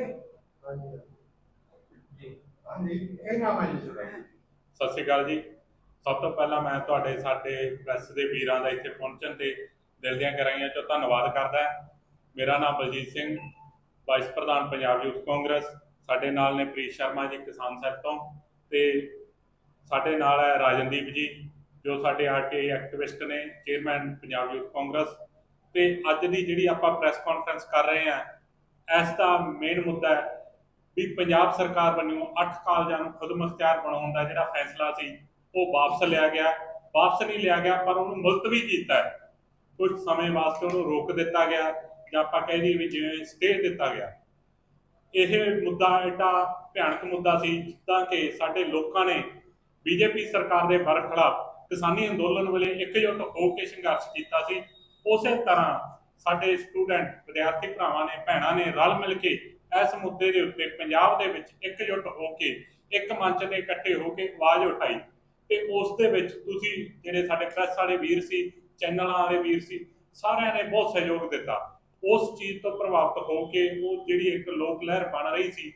Point ਹੈ। ਉਤਰੀਏ ਹਾਂਜੀ। ਇਹ ਨਾਮ ਹੈ ਜੀ ਤੁਹਾਡਾ। ਸਤਿ ਸ਼੍ਰੀ ਅਕਾਲ ਜੀ। ਸਭ ਤੋਂ ਪਹਿਲਾਂ ਮੈਂ ਤੁਹਾਡੇ ਸਾਡੇ ਪ੍ਰੈਸ ਦੇ ਵੀਰਾਂ ਦਾ ਇੱਥੇ ਪਹੁੰਚਣ ਤੇ ਦਿਲ ਦੀਆਂ ਗਹਿਰਾਈਆਂ ਚੋਂ ਧੰਨਵਾਦ ਕਰਦਾ ਹਾਂ। ਮੇਰਾ ਨਾਮ ਬਲਜੀਤ ਸਿੰਘ ਵਾਈਸ ਪ੍ਰਧਾਨ ਪੰਜਾਬ ਯੂਥ ਕਾਂਗਰਸ ਸਾਡੇ ਨਾਲ ਨੇ ਪ੍ਰੀਤ ਸ਼ਰਮਾ ਜੀ ਕਿਸਾਨ ਸੈੱਟ ਤੋਂ। ਤੇ ਸਾਡੇ ਨਾਲ ਹੈ ਰਾਜਨਦੀਪ ਜੀ ਜੋ ਸਾਡੇ ਆਰਟੀਆਈ ਐਕਟਿਵਿਸਟ ਨੇ ਚੇਅਰਮੈਨ ਪੰਜਾਬ ਯੂਥ ਕਾਂਗਰਸ ਤੇ ਅੱਜ ਦੀ ਜਿਹੜੀ ਆਪਾਂ ਪ੍ਰੈਸ ਕਾਨਫਰੰਸ ਕਰ ਰਹੇ ਹਾਂ ਇਸ ਦਾ ਮੇਨ ਮੁੱਦਾ ਹੈ ਵੀ ਪੰਜਾਬ ਸਰਕਾਰ ਵੱਲੋਂ 8 ਕਾਲਜਾਂ ਨੂੰ ਖੁਦਮੁਖਤਿਆਰ ਬਣਾਉਣ ਦਾ ਜਿਹੜਾ ਫੈਸਲਾ ਸੀ, ਉਹ ਵਾਪਸ ਲਿਆ ਗਿਆ। ਵਾਪਸ ਨਹੀਂ ਲਿਆ ਗਿਆ, ਪਰ ਉਹਨੂੰ ਮੁਲਤਵੀ ਕੀਤਾ ਹੈ। ਕੁਝ ਸਮੇਂ ਵਾਸਤੇ ਉਹਨੂੰ ਰੋਕ ਦਿੱਤਾ ਗਿਆ ਜਾਂ ਆਪਾਂ ਕਹਿ ਦਈਏ ਵੀ ਜਿਵੇਂ ਸਟੇ ਦਿੱਤਾ ਗਿਆ। ਇਹ ਮੁੱਦਾ ਐਡਾ ਭਿਆਨਕ ਮੁੱਦਾ ਸੀ ਜਿੱਦਾਂ ਕਿ ਸਾਡੇ ਲੋਕਾਂ ਨੇ ਬੀਜੇਪੀ ਸਰਕਾਰ ਦੇ ਬਰਖਲਾਫ ਕਿਸਾਨੀ ਅੰਦੋਲਨ ਵੇਲੇ ਇਕਜੁੱਟ ਹੋ ਕੇ ਸੰਘਰਸ਼ ਕੀਤਾ ਸੀ। ਉਸੇ ਤਰ੍ਹਾਂ ਸਾਡੇ ਸਟੂਡੈਂਟ, ਵਿਦਿਆਰਥੀ ਭਰਾਵਾਂ ਨੇ, ਭੈਣਾਂ ਨੇ ਰਲ ਮਿਲ ਕੇ ਇਸ ਮੁੱਦੇ ਦੇ ਉੱਤੇ ਪੰਜਾਬ ਦੇ ਵਿੱਚ ਇਕਜੁੱਟ ਹੋ ਕੇ, ਇੱਕ ਮੰਚ ਤੇ ਇਕੱਠੇ ਹੋ ਕੇ ਆਵਾਜ਼ ਉਠਾਈ। ਤੇ ਉਸ ਦੇ ਵਿੱਚ ਤੁਸੀਂ ਜਿਹੜੇ ਸਾਡੇ ਪ੍ਰੈਸ ਵਾਲੇ ਵੀਰ ਸੀ, ਚੈਨਲਾਂ ਵਾਲੇ ਵੀਰ ਸੀ, ਸਾਰਿਆਂ ਨੇ ਬਹੁਤ ਸਹਿਯੋਗ ਦਿੱਤਾ। ਉਸ ਚੀਜ਼ ਤੋਂ ਪ੍ਰਭਾਵਿਤ ਹੋ ਕੇ ਉਹ ਜਿਹੜੀ ਇੱਕ ਲੋਕ ਲਹਿਰ ਬਣ ਰਹੀ ਸੀ,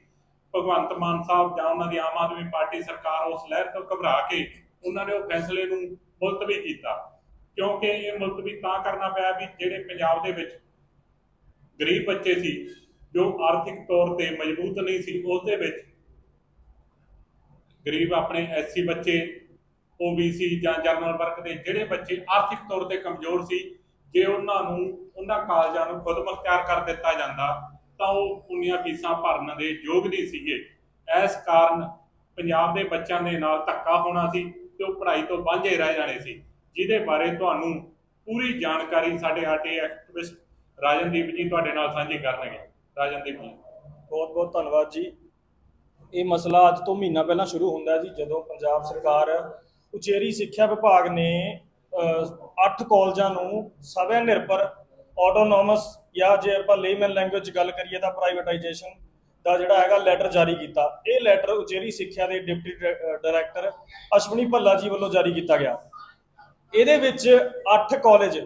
ਭਗਵੰਤ ਮਾਨ ਸਾਹਿਬ ਜਾਂ ਉਹਨਾਂ ਦੀ ਆਮ ਆਦਮੀ ਪਾਰਟੀ ਸਰਕਾਰ ਉਸ ਲਹਿਰ ਤੋਂ ਘਬਰਾ ਕੇ ਉਹਨਾਂ ਨੇ ਉਹ ਫੈਸਲੇ ਨੂੰ ਮੁਲਤਵੀ ਕੀਤਾ। ਕਿਉਂਕਿ ਇਹ ਮੁਲਤਵੀ ਤਾਂ ਕਰਨਾ ਪਿਆ ਵੀ ਜਿਹੜੇ ਪੰਜਾਬ ਦੇ ਵਿੱਚ ਗਰੀਬ ਬੱਚੇ ਸੀ, ਜੋ ਆਰਥਿਕ ਤੌਰ ਤੇ ਮਜ਼ਬੂਤ ਨਹੀਂ ਸੀ ਉਸ ਦੇ ਵਿੱਚ ਗਰੀਬ ਆਪਣੇ ਐਸਸੀ ਬੱਚੇ ਓਬੀਸੀ ਜਾਂ ਜਰਨਲ ਵਰਗ ਦੇ ਜਿਹੜੇ ਬੱਚੇ ਆਰਥਿਕ ਤੌਰ ਤੇ ਕਮਜ਼ੋਰ ਸੀ, ਜੇ ਉਹਨਾਂ ਨੂੰ, ਉਹਨਾਂ ਕਾਲਜਾਂ ਨੂੰ ਖੁਦ ਮੁਖਤਿਆਰ ਕਰ ਦਿੱਤਾ ਜਾਂਦਾ, ਤਾਂ ਉਹ ਉਨੀਆਂ ਫੀਸਾਂ ਭਰਨ ਦੇ ਯੋਗ ਨਹੀਂ ਸੀਗੇ। ਇਸ ਕਾਰਨ ਪੰਜਾਬ ਦੇ ਬੱਚਿਆਂ ਦੇ ਨਾਲ ਧੱਕਾ ਹੋਣਾ ਸੀ ਤੇ ਉਹ ਪੜ੍ਹਾਈ ਤੋਂ ਵਾਂਝੇ ਰਹਿ ਜਾਣੇ ਸੀ। ਜਿਹਦੇ ਬਾਰੇ ਤੁਹਾਨੂੰ ਪੂਰੀ ਜਾਣਕਾਰੀ ਸਾਡੇ ਸਾਡੇ ਐਕਟਿਵਿਸਟ ਰਾਜਨਦੀਪ ਜੀ ਤੁਹਾਡੇ ਨਾਲ ਸਾਂਝੀ ਕਰਨਗੇ। ਰਾਜਨਦੀਪ ਜੀ। ਬਹੁਤ ਬਹੁਤ ਧੰਨਵਾਦ ਜੀ। ਇਹ ਮਸਲਾ ਅੱਜ ਤੋਂ ਮਹੀਨਾ ਪਹਿਲਾਂ ਸ਼ੁਰੂ ਹੁੰਦਾ ਜੀ, ਜਦੋਂ ਪੰਜਾਬ ਸਰਕਾਰ ਉਚੇਰੀ ਸਿੱਖਿਆ ਵਿਭਾਗ ਨੇ 8 ਕਾਲਜਾਂ ਨੂੰ ਸਵੈ ਨਿਰਭਰ ਆਟੋਨੋਮਸ ਜਾਂ ਜੇ ਆਪਾਂ ਲੇਮਨ ਲੈਂਗੁਏਜ ਗੱਲ ਕਰੀਏ ਤਾਂ ਪ੍ਰਾਈਵੇਟਾਈਜੇਸ਼ਨ ਦਾ ਜਿਹੜਾ ਹੈਗਾ ਲੈਟਰ ਜਾਰੀ ਕੀਤਾ। ਇਹ ਲੈਟਰ ਉਚੇਰੀ ਸਿੱਖਿਆ ਦੇ deputy di- director Ashwani Bhalla ji ਵੱਲੋਂ ਜਾਰੀ ਕੀਤਾ ਗਿਆ। ਇਹਦੇ ਵਿੱਚ 8 ਕਾਲਜ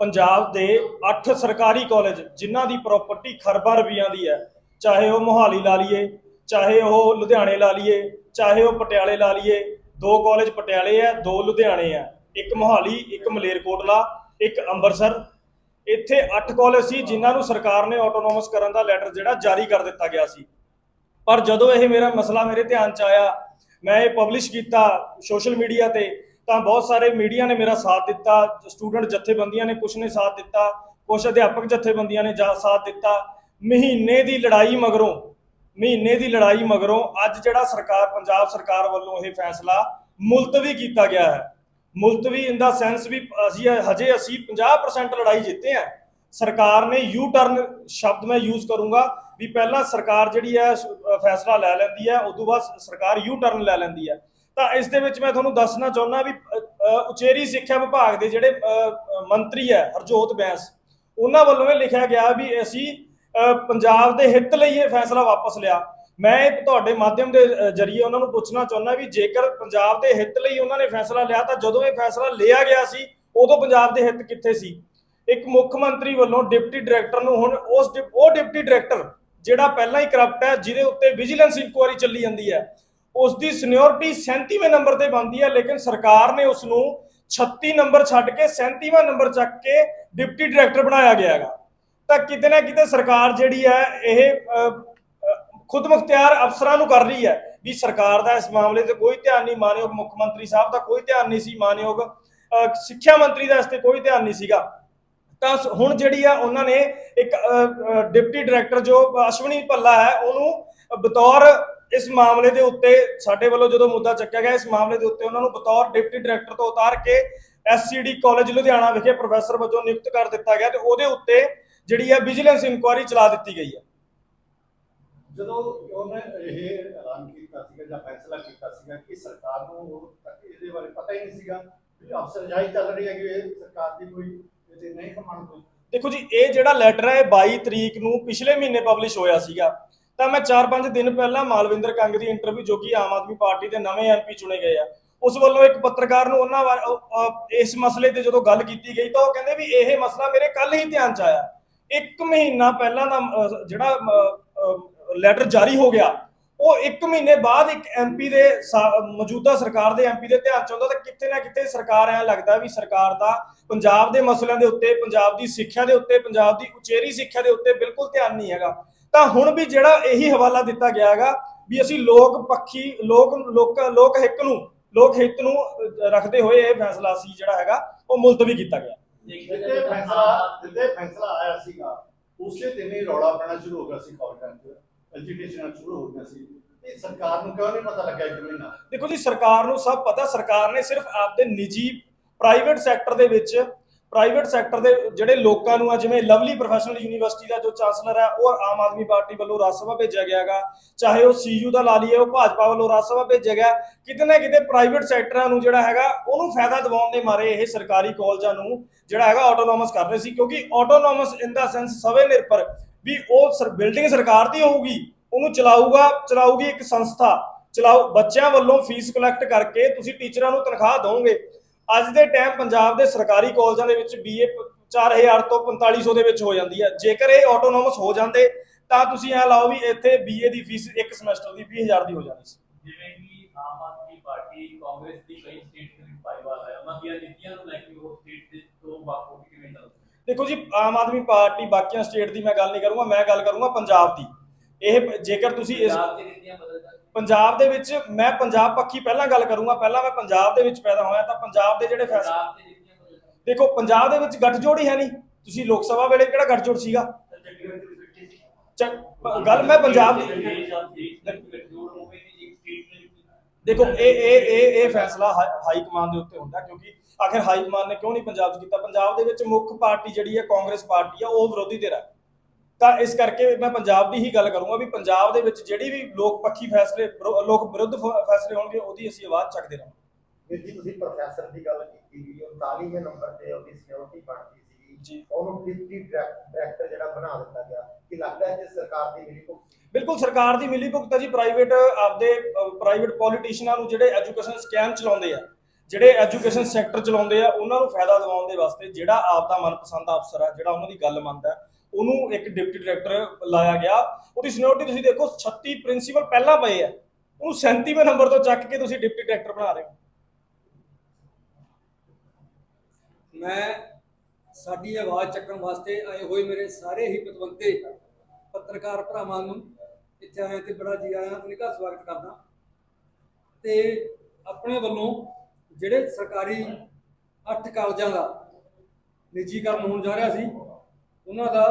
ਪੰਜਾਬ ਦੇ 8 ਸਰਕਾਰੀ ਕਾਲਜ ਜਿਨ੍ਹਾਂ ਦੀ ਪ੍ਰਾਪਰਟੀ ਖਰਬਾਂ ਰੁਪਈਆਂ ਦੀ ਹੈ। ਚਾਹੇ ਉਹ ਮੋਹਾਲੀ ਲਾ ਲਈਏ, ਚਾਹੇ ਉਹ ਲੁਧਿਆਣੇ ਲਾ ਲਈਏ, ਚਾਹੇ ਉਹ ਪਟਿਆਲੇ ਲਾ ਲਈਏ, ਦੋ ਕਾਲਜ ਪਟਿਆਲੇ ਆ ਦੋ ਲੁਧਿਆਣੇ ਆ ਇੱਕ ਮੋਹਾਲੀ, ਇੱਕ ਮਲੇਰਕੋਟਲਾ, ਇੱਕ ਅੰਮ੍ਰਿਤਸਰ ਇੱਥੇ 8 ਕਾਲਜ ਸੀ, ਜਿਨ੍ਹਾਂ ਨੂੰ ਸਰਕਾਰ ਨੇ ਆਟੋਨੋਮਸ ਕਰਨ ਦਾ ਲੈਟਰ ਜਿਹੜਾ ਜਾਰੀ ਕਰ ਦਿੱਤਾ ਗਿਆ ਸੀ। ਪਰ ਜਦੋਂ ਇਹ ਮੇਰਾ ਮਸਲਾ ਮੇਰੇ ਧਿਆਨ ਚ ਆਇਆ, ਮੈਂ ਇਹ ਪਬਲਿਸ਼ ਕੀਤਾ ਸੋਸ਼ਲ ਮੀਡੀਆ ਤੇ ਤਾਂ ਬਹੁਤ ਸਾਰੇ ਮੀਡੀਆ ਨੇ ਮੇਰਾ ਸਾਥ ਦਿੱਤਾ, ਸਟੂਡੈਂਟ ਜਥੇਬੰਦੀਆਂ ਨੇ ਕੁਝ ਨੇ ਸਾਥ ਦਿੱਤਾ ਕੁਝ ਅਧਿਆਪਕ ਜਥੇਬੰਦੀਆਂ ਨੇ ਜਾ ਸਾਥ ਦਿੱਤਾ। ਮਹੀਨੇ ਦੀ ਲੜਾਈ ਮਗਰੋਂ, ਮਹੀਨੇ ਦੀ ਲੜਾਈ ਮਗਰੋਂ ਅੱਜ ਜਿਹੜਾ ਸਰਕਾਰ, ਪੰਜਾਬ ਸਰਕਾਰ ਵੱਲੋਂ ਇਹ ਫੈਸਲਾ ਮੁਲਤਵੀ ਕੀਤਾ ਗਿਆ ਹੈ। ਮੁਲਤਵੀ ਇਨ ਦਾ ਸੈਂਸ ਵੀ ਅਸੀਂ ਹਜੇ ਅਸੀਂ 50% ਲੜਾਈ ਜਿੱਤੇ ਆ ਸਰਕਾਰ ਨੇ ਯੂ ਟਰਨ ਸ਼ਬਦ ਮੈਂ ਯੂਜ਼ ਕਰੂੰਗਾ ਵੀ ਪਹਿਲਾਂ ਸਰਕਾਰ ਜਿਹੜੀ ਹੈ ਫੈਸਲਾ ਲੈ ਲੈਂਦੀ ਹੈ ਉਸ ਤੋਂ ਬਾਅਦ ਸਰਕਾਰ ਯੂ ਟਰਨ ਲੈ ਲੈਂਦੀ ਹੈ। ਤਾਂ ਇਸ ਦੇ ਵਿੱਚ ਮੈਂ ਤੁਹਾਨੂੰ ਦੱਸਣਾ ਚਾਹੁੰਦਾ ਵੀ ਉਚੇਰੀ ਸਿੱਖਿਆ ਵਿਭਾਗ ਦੇ ਜਿਹੜੇ ਮੰਤਰੀ ਹੈ, ਹਰਜੋਤ ਬੈਂਸ, ਉਹਨਾਂ ਵੱਲੋਂ ਇਹ ਲਿਖਿਆ ਗਿਆ ਵੀ ਅਸੀਂ ਪੰਜਾਬ ਦੇ ਹਿੱਤ ਲਈ ਇਹ ਫੈਸਲਾ ਵਾਪਸ ਲਿਆ। ਮੈਂ ਇਹ ਤੁਹਾਡੇ ਮਾਧਿਅਮ ਦੇ ਜਰੀਏ ਉਹਨਾਂ ਨੂੰ ਪੁੱਛਣਾ ਚਾਹੁੰਦਾ ਵੀ ਜੇਕਰ ਪੰਜਾਬ ਦੇ ਹਿੱਤ ਲਈ ਉਹਨਾਂ ਨੇ ਫੈਸਲਾ ਲਿਆ ਤਾਂ ਜਦੋਂ ਇਹ ਫੈਸਲਾ ਲਿਆ ਗਿਆ ਸੀ, ਉਦੋਂ ਪੰਜਾਬ ਦੇ ਹਿੱਤ ਕਿੱਥੇ ਸੀ? ਇੱਕ ਮੁੱਖ ਮੰਤਰੀ ਵੱਲੋਂ ਡਿਪਟੀ ਡਾਇਰੈਕਟਰ ਨੂੰ ਹੁਣ ਉਸ ਡਿਪ- ਉਹ ਡਿਪਟੀ ਡਾਇਰੈਕਟਰ ਜਿਹੜਾ ਪਹਿਲਾਂ ਹੀ ਕਰਪਟ ਹੈ, ਜਿਹਦੇ ਉੱਤੇ ਵਿਜੀਲੈਂਸ ਇਨਕੁਆਇਰੀ ਚੱਲੀ ਜਾਂਦੀ ਹੈ। ਉਸ ਦੀ ਸੀਨੀਅਰਿਟੀ 37ਵੇਂ ਨੰਬਰ ਤੇ ਬਣਦੀ ਹੈ ਲੇਕਿਨ ਸਰਕਾਰ ਨੇ ਉਸ ਨੂੰ 36 ਨੰਬਰ ਛੱਡ ਕੇ 37ਵਾਂ ਨੰਬਰ ਚੱਕ ਕੇ ਡਿਪਟੀ ਡਾਇਰੈਕਟਰ ਬਣਾਇਆ ਗਿਆ ਹੈਗਾ। ਤਾਂ ਕਿਤੇ ਨਾ ਕਿਤੇ ਸਰਕਾਰ ਜਿਹੜੀ ਹੈ ਇਹ ਅ, ਖੁਦ ਮੁਖਤਿਆਰ ਅਫਸਰਾਂ ਨੂੰ ਕਰ ਰਹੀ ਹੈ ਵੀ ਸਰਕਾਰ ਦਾ ਇਸ ਮਾਮਲੇ ਤੇ ਕੋਈ ਧਿਆਨ ਨਹੀਂ ਮਾਨਯੋਗ ਮੁੱਖ ਮੰਤਰੀ ਸਾਹਿਬ ਦਾ ਕੋਈ ਧਿਆਨ ਨਹੀਂ ਸੀ ਮਾਨਯੋਗ ਸਿੱਖਿਆ ਮੰਤਰੀ ਦਾ ਇਸ ਤੇ ਕੋਈ ਧਿਆਨ ਨਹੀਂ ਸੀਗਾ। ਤਾਂ ਹੁਣ ਜਿਹੜੀ ਆ ਉਹਨਾਂ ਨੇ ਇੱਕ ਡਿਪਟੀ ਡਾਇਰੈਕਟਰ ਜੋ ਅਸ਼ਵਨੀ ਭੱਲਾ ਹੈ ਉਹਨੂੰ ਬਤੌਰ ਇਸ ਮਾਮਲੇ ਦੇ ਉੱਤੇ ਸਾਡੇ ਵੱਲੋਂ ਜਦੋਂ ਮੁੱਦਾ ਚੱਕਿਆ ਗਿਆ ਇਸ ਮਾਮਲੇ ਦੇ ਉੱਤੇ ਉਹਨਾਂ ਨੂੰ ਬਤੌਰ ਡਿਪਟੀ ਡਾਇਰੈਕਟਰ ਤੋਂ ਉਤਾਰ ਕੇ ਐਸਸੀਡੀ ਕਾਲਜ ਲੁਧਿਆਣਾ ਵਿਖੇ ਪ੍ਰੋਫੈਸਰ ਵਜੋਂ ਨਿਯੁਕਤ ਕਰ ਦਿੱਤਾ ਗਿਆ ਤੇ ਉਹਦੇ ਉੱਤੇ ਜਿਹੜੀ ਹੈ ਵਿਜੀਲੈਂਸ ਇਨਕੁਆਇਰੀ ਚਲਾ ਦਿੱਤੀ ਗਈ ਹੈ। ਜਦੋਂ ਉਹਨੇ ਇਹ ਐਲਾਨ ਕੀਤਾ ਸੀਗਾ ਜਾਂ ਫੈਸਲਾ ਕੀਤਾ ਸੀਗਾ ਕਿ ਸਰਕਾਰ ਨੂੰ ਤੱਕ ਇਹਦੇ ਬਾਰੇ ਪਤਾ ਹੀ ਨਹੀਂ ਸੀਗਾ ਵੀ ਅਫਸਰਸ਼ਾਹੀ ਚੱਲ ਰਹੀ ਹੈ ਕਿ ਇਹ ਸਰਕਾਰ ਦੀ ਕੋਈ ਇਹਦੇ ਨਹੀਂ ਕਮਾਂਡ ਕੋਈ। ਦੇਖੋ ਜੀ ਇਹ ਜਿਹੜਾ ਲੈਟਰ ਹੈ ਇਹ 22 ਤਰੀਕ ਨੂੰ ਪਿਛਲੇ ਮਹੀਨੇ ਪਬਲਿਸ਼ ਹੋਇਆ ਸੀਗਾ। ਤਾਂ ਮੈਂ 4-5 ਦਿਨ ਪਹਿਲਾਂ ਮਾਲਵਿੰਦਰ ਕੰਗ ਦੀ ਇੰਟਰਵਿਊ ਜੋ ਕਿ ਆਮ ਆਦਮੀ ਪਾਰਟੀ ਦੇ ਨਵੇਂ ਐਮਪੀ ਚੁਣੇ ਗਏ ਆ, ਉਸ ਵੱਲੋਂ ਇੱਕ ਪੱਤਰਕਾਰ ਨੂੰ ਉਹਨਾਂ ਬਾਰੇ- ਇਸ ਮਸਲੇ ਤੇ ਜਦੋਂ ਗੱਲ ਕੀਤੀ ਗਈ ਤਾਂ ਉਹ ਕਹਿੰਦੇ ਵੀ ਇਹ ਮਸਲਾ ਮੇਰੇ ਕੱਲ ਹੀ ਧਿਆਨ ਚ ਆਇਆ। ਇੱਕ ਮਹੀਨਾ ਪਹਿਲਾਂ ਦਾ ਜਿਹੜਾ ਲੈਟਰ ਜਾਰੀ ਹੋ ਗਿਆ, ਉਹ ਇੱਕ ਮਹੀਨੇ ਬਾਅਦ ਇੱਕ ਐਮਪੀ ਦੇ ਮੌਜੂਦਾ ਸਰਕਾਰ ਦੇ ਐਮਪੀ ਦੇ ਧਿਆਨ ਚ ਆਉਂਦਾ ਤਾਂ ਕਿਤੇ ਨਾ ਕਿਤੇ ਸਰਕਾਰ ਐ ਲੱਗਦਾ ਵੀ ਸਰਕਾਰ ਦਾ ਪੰਜਾਬ ਦੇ ਮਸਲਿਆਂ ਦੇ ਉੱਤੇ, ਪੰਜਾਬ ਦੀ ਸਿੱਖਿਆ ਦੇ ਉੱਤੇ, ਪੰਜਾਬ ਦੀ ਉਚੇਰੀ ਸਿੱਖਿਆ ਦੇ ਉੱਤੇ ਬਿਲਕੁਲ ਧਿਆਨ ਨਹੀਂ ਹੈਗਾ। ਤਾਂ ਹੁਣ ਵੀ ਜਿਹੜਾ ਇਹੀ ਹਵਾਲਾ ਦਿੱਤਾ ਗਿਆ ਹੈਗਾ ਵੀ ਅਸੀਂ ਲੋਕ ਪੱਖੀ ਲੋਕ ਲੋਕ ਲੋਕ ਹਿੱਕ ਨੂੰ ਲੋਕ ਹਿੱਤ ਨੂੰ ਰੱਖਦੇ ਹੋਏ ਇਹ ਫੈਸਲਾ ਸੀ ਜਿਹੜਾ ਹੈਗਾ ਉਹ ਮੁਲਤਵੀ ਕੀਤਾ ਗਿਆ। ਜਿੱਤੇ ਫੈਸਲਾ ਜਿੱਤੇ ਫੈਸਲਾ ਆਇਆ ਸੀਗਾ ਉਸੇ ਦਿਨ ਹੀ ਰੌਲਾ ਪੈਣਾ ਸ਼ੁਰੂ ਹੋ ਗਿਆ ਸੀ ਕਾਲਜਾਂ 'ਚ। ਐਜੀਟੇਸ਼ਨ ਸ਼ੁਰੂ ਹੋ ਗਿਆ ਸੀ। ਤੇ ਸਰਕਾਰ ਨੂੰ ਕਿਉਂ ਨਹੀਂ ਪਤਾ ਲੱਗਿਆ ਇੱਕ ਮਹੀਨਾ? ਦੇਖੋ ਜੀ ਸਰਕਾਰ ਨੂੰ ਸਭ ਪਤਾ ਸਰਕਾਰ ਨੇ ਸਿਰਫ ਆਪਦੇ ਨਿੱਜੀ ਪ੍ਰਾਈਵੇਟ ਸੈਕਟਰ ਦੇ ਵਿੱਚ ਪ੍ਰਾਈਵੇਟ ਸੈਕਟਰ ਦੇ ਜਿਹੜੇ ਲੋਕਾਂ ਨੂੰ ਆ, ਜਿਵੇਂ ਲਵਲੀ ਪ੍ਰੋਫੈਸ਼ਨਲ ਯੂਨੀਵਰਸਿਟੀ ਦਾ ਜੋ ਚਾਂਸਲਰ ਹੈ ਉਹ ਆਮ ਆਦਮੀ ਪਾਰਟੀ ਵੱਲੋਂ ਰਾਜ ਸਭਾ ਭੇਜਿਆ ਗਿਆ ਹੈਗਾ। ਚਾਹੇ ਉਹ ਸੀਯੂ ਦਾ ਲਾ ਲਈਏ, ਉਹ ਭਾਜਪਾ ਵੱਲੋਂ ਰਾਜ ਸਭਾ ਭੇਜਿਆ ਗਿਆ। ਕਿਤੇ ਨਾ ਕਿਤੇ ਪ੍ਰਾਈਵੇਟ ਸੈਕਟਰਾਂ ਨੂੰ ਜਿਹੜਾ ਹੈਗਾ, ਉਹਨੂੰ ਫਾਇਦਾ ਦਿਵਾਉਣ ਦੇ ਮਾਰੇ ਇਹ ਸਰਕਾਰੀ ਕਾਲਜਾਂ ਨੂੰ ਜਿਹੜਾ ਹੈਗਾ ਆਟੋਨੋਮਸ ਕਰ ਰਹੇ ਸੀ। ਕਿਉਂਕਿ ਆਟੋਨੋਮਸ ਇਨ ਦਾ ਸੈਂਸ ਸਵੇ ਨਿਰਭਰ ਵੀ ਉਹ ਸਰ ਬਿਲਡਿੰਗ ਸਰਕਾਰ ਦੀ ਹੋਊਗੀ, ਉਹਨੂੰ ਚਲਾਊਗਾ, ਚਲਾਊਗੀ ਇੱਕ ਸੰਸਥਾ। ਚਲਾਓ ਬੱਚਿਆਂ ਵੱਲੋਂ ਫੀਸ ਕਲੈਕਟ ਕਰਕੇ ਤੁਸੀਂ ਟੀਚਰਾਂ ਨੂੰ ਤਨਖਾਹ ਦੋਗੇ ਅੱਜ ਦੇ ਟਾਈਮ ਪੰਜਾਬ ਦੇ ਸਰਕਾਰੀ ਕਾਲਜਾਂ ਦੇ ਵਿੱਚ ਬੀਏ 4000 ਤੋਂ 4500 ਦੇ ਵਿੱਚ ਹੋ ਜਾਂਦੀ ਹੈ। ਜੇਕਰ ਇਹ ਆਟੋਨੋਮਸ ਹੋ ਜਾਂਦੇ ਤਾਂ ਤੁਸੀਂ ਐ ਲਾਓ ਵੀ ਇੱਥੇ ਬੀਏ ਦੀ ਫੀਸ ਇੱਕ ਸਮੈਸਟਰ ਦੀ 20000 ਦੀ ਹੋ ਜਾਣੀ ਸੀ। ਜਿਵੇਂ ਕਿ ਆਮ ਆਦਮੀ ਪਾਰਟੀ ਕਾਂਗਰਸ ਦੀ ਕਈ ਸਟੇਟ ਦੇ ਵਿੱਚ ਭਾਈਵਾਲ ਹੈ। ਉਹਨਾਂ ਦੀਆਂ ਨੀਤੀਆਂ ਨੂੰ ਲੈ ਕੇ ਉਹ ਸਟੇਟ ਦੇ ਤੋਂ ਕੇ ਕਿਵੇਂ ਚੱਲਦੇ ਦੇਖੋ ਜੀ ਆਮ ਆਦਮੀ ਪਾਰਟੀ ਬਾਕੀਆਂ ਸਟੇਟ ਦੀ ਮੈਂ ਗੱਲ ਨਹੀਂ ਕਰੂੰਗਾ ਮੈਂ ਗੱਲ ਕਰੂੰਗਾ ਪੰਜਾਬ ਦੀ। ਇਹ ਜੇਕਰ ਤੁਸੀਂ ਇਸ ਪੰਜਾਬ ਦੀ ਨੀਤੀਆਂ ਬਦਲ ਜਾਂਦੀਆਂ। ਪੰਜਾਬ ਦੇ ਵਿੱਚ ਮੈਂ ਪੰਜਾਬ ਪੱਖੀ ਪਹਿਲਾਂ ਗੱਲ ਕਰੂੰਗਾ ਪਹਿਲਾਂ ਮੈਂ ਪੰਜਾਬ ਦੇ ਵਿੱਚ ਪੈਦਾ ਹੋਇਆ ਤਾਂ ਪੰਜਾਬ ਦੇ ਜਿਹੜੇ ਫੈਸਲੇ ਦੇਖੋ ਪੰਜਾਬ ਦੇ ਵਿੱਚ ਗੱਠਜੋੜ ਹੀ ਹੈ ਨਹੀਂ। ਤੁਸੀਂ ਲੋਕ ਸਭਾ ਵੇਲੇ ਕਿਹੜਾ ਗੱਠਜੋੜ ਸੀਗਾ? ਗੱਲ ਮੈਂ ਪੰਜਾਬ ਦੀ ਦੇਖੋ ਇਹ ਇਹ ਇਹ ਇਹ ਫੈਸਲਾ ਹਾਈ ਹਾਈ ਕਮਾਨ ਦੇ ਉੱਤੇ ਹੁੰਦਾ ਕਿਉਂਕਿ ਆਖਿਰ ਹਾਈ ਕਮਾਨ ਨੇ ਕਿਉਂ ਨਹੀਂ ਪੰਜਾਬ 'ਚ ਕੀਤਾ? ਪੰਜਾਬ ਦੇ ਵਿੱਚ ਮੁੱਖ ਪਾਰਟੀ ਜਿਹੜੀ ਹੈ ਕਾਂਗਰਸ ਪਾਰਟੀ ਆ ਉਹ ਵਿਰੋਧੀ ਧਿਰ ਹੈ। ਤਾਂ ਇਸ ਕਰਕੇ ਮੈਂ ਪੰਜਾਬ ਦੀ ਹੀ ਗੱਲ ਕਰੂੰਗਾ ਵੀ ਪੰਜਾਬ ਦੇ ਵਿੱਚ ਜਿਹੜੀ ਵੀ ਲੋਕ ਪੱਖੀ ਫੈਸਲੇ ਲੋਕ ਵਿਰੁੱਧ ਫੈਸਲੇ ਹੋਣਗੇ ਉਹਦੀ ਅਸੀਂ ਆਵਾਜ਼ ਚੱਕਦੇ ਰਹਾਂਗੇ। ਵੀਰ ਜੀ ਤੁਸੀਂ ਪ੍ਰੋਫੈਸਰ ਦੀ ਗੱਲ ਕੀਤੀ ਵੀ ਉਹ 40ਵੇਂ ਨੰਬਰ ਤੇ ਉਹਦੀ ਸਿਕਿਉਰਿਟੀ ਬਣਦੀ ਸੀ ਜੀ। ਉਹਨੂੰ ਡਿਪਟੀ ਡਾਇਰੈਕਟਰ ਜਿਹੜਾ ਬਣਾ ਦਿੱਤਾ ਗਿਆ। ਕਿ ਲੱਗਦਾ ਹੈ ਕਿ ਸਰਕਾਰ ਦੀ ਮਿਲੀ ਭੁਗਤ? ਬਿਲਕੁਲ ਸਰਕਾਰ ਦੀ ਮਿਲੀ ਭੁਗਤ ਜੀ ਪ੍ਰਾਈਵੇਟ ਆਪਦੇ ਪ੍ਰਾਈਵੇਟ ਪੋਲੀਟੀਸ਼ੀਅਨਾਂ ਨੂੰ ਜਿਹੜੇ ਐਜੂਕੇਸ਼ਨ ਸਕੈਮ ਚਲਾਉਂਦੇ ਆ ਜਿਹੜੇ ਐਜੂਕੇਸ਼ਨ ਸੈਕਟਰ ਚਲਾਉਂਦੇ ਆ ਉਹਨਾਂ ਨੂੰ ਫਾਇਦਾ ਦਿਵਾਉਣ ਦੇ ਵਾਸਤੇ ਜਿਹੜਾ ਆਪਦਾ ਮਨਪਸੰਦ ਅਫਸਰ ਆ ਜਿਹੜਾ ਉਹਨਾਂ ਦੀ ਗੱਲ ਮੰਨਦਾ ਉਹਨੂੰ ਇੱਕ ਡਿਪਟੀ ਡਾਇਰੈਕਟਰ ਲਾਇਆ ਗਿਆ। ਉਹਦੀ ਸੀਨੀਅਰਿਟੀ ਤੁਸੀਂ ਦੇਖੋ 36 ਪ੍ਰਿੰਸੀਪਲ ਪਹਿਲਾਂ ਪਏ ਆ। ਉਹਨੂੰ 37ਵੇਂ ਨੰਬਰ ਤੋਂ ਚੱਕ ਕੇ ਤੁਸੀਂ ਡਿਪਟੀ ਡਾਇਰੈਕਟਰ ਬਣਾ ਰਹੇ ਹੋ। ਮੈਂ ਸਾਡੀ ਆਵਾਜ਼ ਚੱਕਣ ਵਾਸਤੇ ਆਏ ਹੋਏ ਮੇਰੇ ਸਾਰੇ ਹੀ ਪਤਵੰਤੇ, ਪੱਤਰਕਾਰ ਭਰਾਵਾਂ ਨੂੰ ਇੱਥੇ ਆਏ ਤੇ ਬੜਾ ਜੀ ਆਇਆਂ ਤੋਂ ਨਿੱਘਾ ਸਵਾਗਤ ਕਰਦਾ। ਤੇ ਆਪਣੇ ਵੱਲੋਂ ਜਿਹੜੇ ਸਰਕਾਰੀ ਅੱਠ ਕਾਲਜਾਂ ਦਾ ਨਿੱਜੀਕਰਨ ਹੋਣ ਜਾ ਰਿਹਾ ਸੀ ਉਹਨਾਂ ਦਾ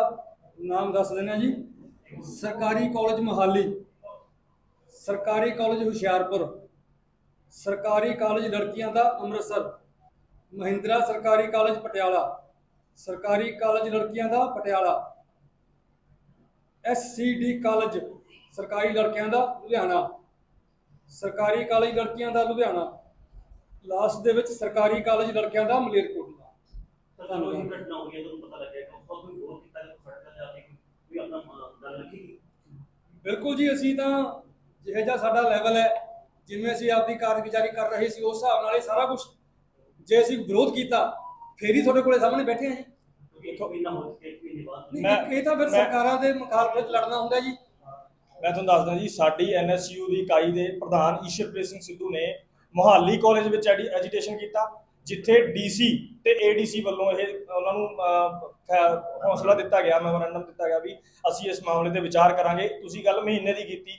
ਨਾਮ ਦੱਸ ਦਿੰਦੇ ਜੀ। ਸਰਕਾਰੀ ਕਾਲਜ ਮੋਹਾਲੀ, ਸਰਕਾਰੀ ਕਾਲਜ ਹੁਸ਼ਿਆਰਪੁਰ, ਸਰਕਾਰੀ ਕਾਲਜ ਲੜਕੀਆਂ ਦਾ ਅੰਮ੍ਰਿਤਸਰ, ਮਹਿੰਦਰਾ ਸਰਕਾਰੀ ਕਾਲਜ ਪਟਿਆਲਾ, ਸਰਕਾਰੀ ਕਾਲਜ ਲੜਕੀਆਂ ਦਾ ਪਟਿਆਲਾ ਐਸਸੀਡੀ ਕਾਲਜ ਸਰਕਾਰੀ ਲੜਕਿਆਂ ਦਾ ਲੁਧਿਆਣਾ, ਸਰਕਾਰੀ ਕਾਲਜ ਲੜਕੀਆਂ ਦਾ ਲੁਧਿਆਣਾ, ਲਾਸਟ ਦੇ ਵਿੱਚ ਸਰਕਾਰੀ ਕਾਲਜ ਲੜਕਿਆਂ ਦਾ ਮਲੇਰਕੋਟਲਾ ਤੁਹਾਨੂੰ ਇਹ ਘਟਨਾ ਹੋ ਗਈ ਤੁਹਾਨੂੰ ਪਤਾ ਲੱਗਿਆ ਕਿ ਉਸ ਤੋਂ ਵਿਰੋਧ ਕੀਤਾ ਗਿਆ ਫੜਕਾ ਜਾ ਕੇ ਵੀ ਆਪਣਾ ਮ- ਗੱਲ ਰੱਖੀ ਬਿਲਕੁਲ ਜੀ ਅਸੀਂ ਤਾਂ ਜਿਹੋ ਜਿਹਾ ਸਾਡਾ ਲੈਵਲ ਹੈ ਜਿਵੇਂ ਅਸੀਂ ਆਪਦੀ ਕਾਰਗੁਜ਼ਾਰੀ ਕਰ ਰਹੇ ਸੀ ਉਸ ਹਿਸਾਬ ਨਾਲ ਇਹ ਸਾਰਾ ਕੁਝ ਜੇ ਅਸੀਂ ਵਿਰੋਧ ਕੀਤਾ ਫੇਰ ਹੀ ਤੁਹਾਡੇ ਕੋਲੇ ਸਾਹਮਣੇ ਬੈਠੇ ਹਾਂ ਜੀ। ਮੈਂ- ਇਹ ਤਾਂ ਫਿਰ ਸਰਕਾਰਾਂ ਦੇ ਮੁਖਾਲਫਤ ਵਿੱਚ ਲੜਨਾ ਹੁੰਦਾ ਜੀ। ਮੈਂ ਤੁਹਾਨੂੰ ਦੱਸਦਾ ਜੀ ਸਾਡੀ ਐਨਐਸਯੂ ਦੀ ਇਕਾਈ ਦੇ ਪ੍ਰਧਾਨ ਈਸ਼ਰਪ੍ਰੀਤ ਸਿੰਘ ਸਿੱਧੂ ਨੇ ਮੁਹਾਲੀ ਕਾਲਜ ਵਿੱਚ ਐਜੀਟੇਸ਼ਨ ਕੀਤਾ। ਜਿੱਥੇ ਡੀਸੀ ਤੇ ਏਡੀਸੀ ਵੱਲੋਂ ਇਹ ਉਹਨਾਂ ਨੂੰ ਅਹ, ਹੌਸਲਾ ਦਿੱਤਾ ਗਿਆ ਮੈਮੋਰੈਂਡਮ ਦਿੱਤਾ ਗਿਆ ਵੀ ਅਸੀਂ ਇਸ ਮਾਮਲੇ ਤੇ ਵਿਚਾਰ ਕਰਾਂਗੇ। ਤੁਸੀਂ ਗੱਲ ਮਹੀਨੇ ਦੀ ਕੀਤੀ।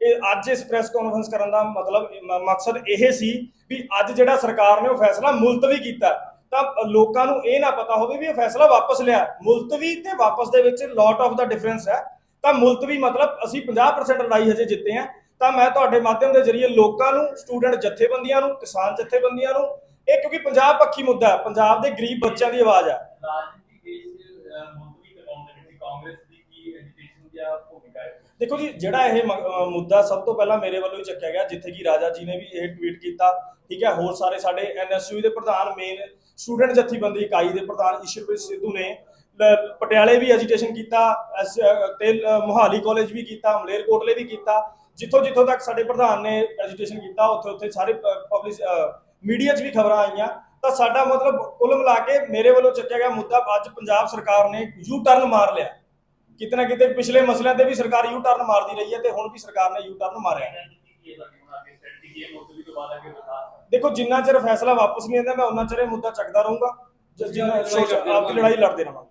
ਇਹ ਅੱਜ ਇਸ ਪ੍ਰੈਸ ਕਾਨਫਰੰਸ ਕਰਨ ਦਾ ਮਤਲਬ ਮਕਸਦ ਇਹ ਸੀ ਵੀ ਅੱਜ ਜਿਹੜਾ ਸਰਕਾਰ ਨੇ ਉਹ ਫੈਸਲਾ ਮੁਲਤਵੀ ਕੀਤਾ। ਤਾਂ ਲੋਕਾਂ ਨੂੰ ਇਹ ਨਾ ਪਤਾ ਹੋਵੇ ਵੀ ਇਹ ਫੈਸਲਾ ਵਾਪਸ ਲਿਆ। ਮੁਲਤਵੀ ਤੇ ਵਾਪਸ ਦੇ ਵਿੱਚ ਲੋਟ ਆਫ ਦਾ ਡਿਫਰੈਂਸ ਹੈ। ਤਾਂ ਮੁਲਤਵੀ ਮਤਲਬ ਅਸੀਂ 50% ਲੜਾਈ ਹਜੇ ਜਿੱਤੇ ਆ ਤਾਂ ਮੈਂ ਤੁਹਾਡੇ ਮਾਧਿਅਮ ਦੇ ਜ਼ਰੀਏ ਲੋਕਾਂ ਨੂੰ ਸਟੂਡੈਂਟ ਜਥੇਬੰਦੀਆਂ ਨੂੰ ਕਿਸਾਨ ਜਥੇਬੰਦੀਆਂ ਨੂੰ ਇਹ ਕਿਉਂਕਿ ਪੰਜਾਬ ਪੱਖੀ ਮੁੱਦਾ ਹੈ ਪੰਜਾਬ ਦੇ ਗਰੀਬ ਬੱਚਿਆਂ ਦੀ ਆਵਾਜ਼ ਹੈ। ਦੇਖੋ ਜੀ ਜਿਹੜਾ ਇਹ ਮੁੱਦਾ ਸਭ ਤੋਂ ਪਹਿਲਾਂ ਮੇਰੇ ਵੱਲੋਂ ਹੀ ਚੱਕਿਆ ਗਿਆ ਜਿੱਥੇ ਕਿ ਰਾਜਾ ਜੀ ਨੇ ਵੀ ਇਹ ਟਵੀਟ ਕੀਤਾ। ਠੀਕ ਹੈ ਹੋਰ ਸਾਰੇ ਸਾਡੇ ਐਨਐਸਯੂ ਦੇ ਪ੍ਰਧਾਨ ਮੇਨ ਸਟੂਡੈਂਟ ਜਥੇਬੰਦੀ ਇਕਾਈ ਦੇ ਪ੍ਰਧਾਨ ਈਸ਼ਰਪ੍ਰੀਤ ਸਿੱਧੂ ਨੇ ਪਟਿਆਲੇ ਵੀ ਐਜੀਟੇਸ਼ਨ ਕੀਤਾ ਤੇ ਮੋਹਾਲੀ ਕਾਲਜ ਵੀ ਕੀਤਾ ਮਲੇਰਕੋਟਲੇ ਵੀ ਕੀਤਾ। ਜਿੱਥੋਂ ਜਿੱਥੋਂ ਤੱਕ ਸਾਡੇ ਪ੍ਰਧਾਨ ਨੇ ਐਜੀਟੇਸ਼ਨ ਕੀਤਾ ਉੱਥੇ ਉੱਥੇ ਸਾਰੇ ਪਬਲਿਕ ਮੀਡੀਆ 'ਚ ਵੀ ਖਬਰਾਂ ਆਈਆਂ। ਤਾਂ ਸਾਡਾ ਮਤਲਬ ਕੁੱਲ ਮਿਲਾ ਕੇ ਮੇਰੇ ਵੱਲੋਂ ਚੱਕਿਆ ਗਿਆ ਮੁੱਦਾ ਅੱਜ ਪੰਜਾਬ ਸਰਕਾਰ ਨੇ ਯੂ ਟਰਨ ਮਾਰ ਲਿਆ। ਕਿਤੇ ਨਾ ਕਿਤੇ ਪਿਛਲੇ ਮਸਲਿਆਂ ਤੇ ਵੀ ਸਰਕਾਰ ਯੂ ਟਰਨ ਮਾਰਦੀ ਰਹੀ ਹੈ ਤੇ ਹੁਣ ਵੀ ਸਰਕਾਰ ਨੇ ਯੂ ਟਰਨ ਮਾਰਿਆ। ਦੇਖੋ ਜਿੰਨਾ ਚਿਰ ਫੈਸਲਾ ਵਾਪਸ ਨਹੀਂ ਆਉਂਦਾ ਮੈਂ ਉਹਨਾਂ ਚਿਰ ਇਹ ਮੁੱਦਾ ਚੱਕਦਾ ਰਹੂੰਗਾ। ਜਿੰਨਾ ਆਪਦੀ ਲੜਾਈ ਲੜਦੇ ਰਹਾਂਗੇ।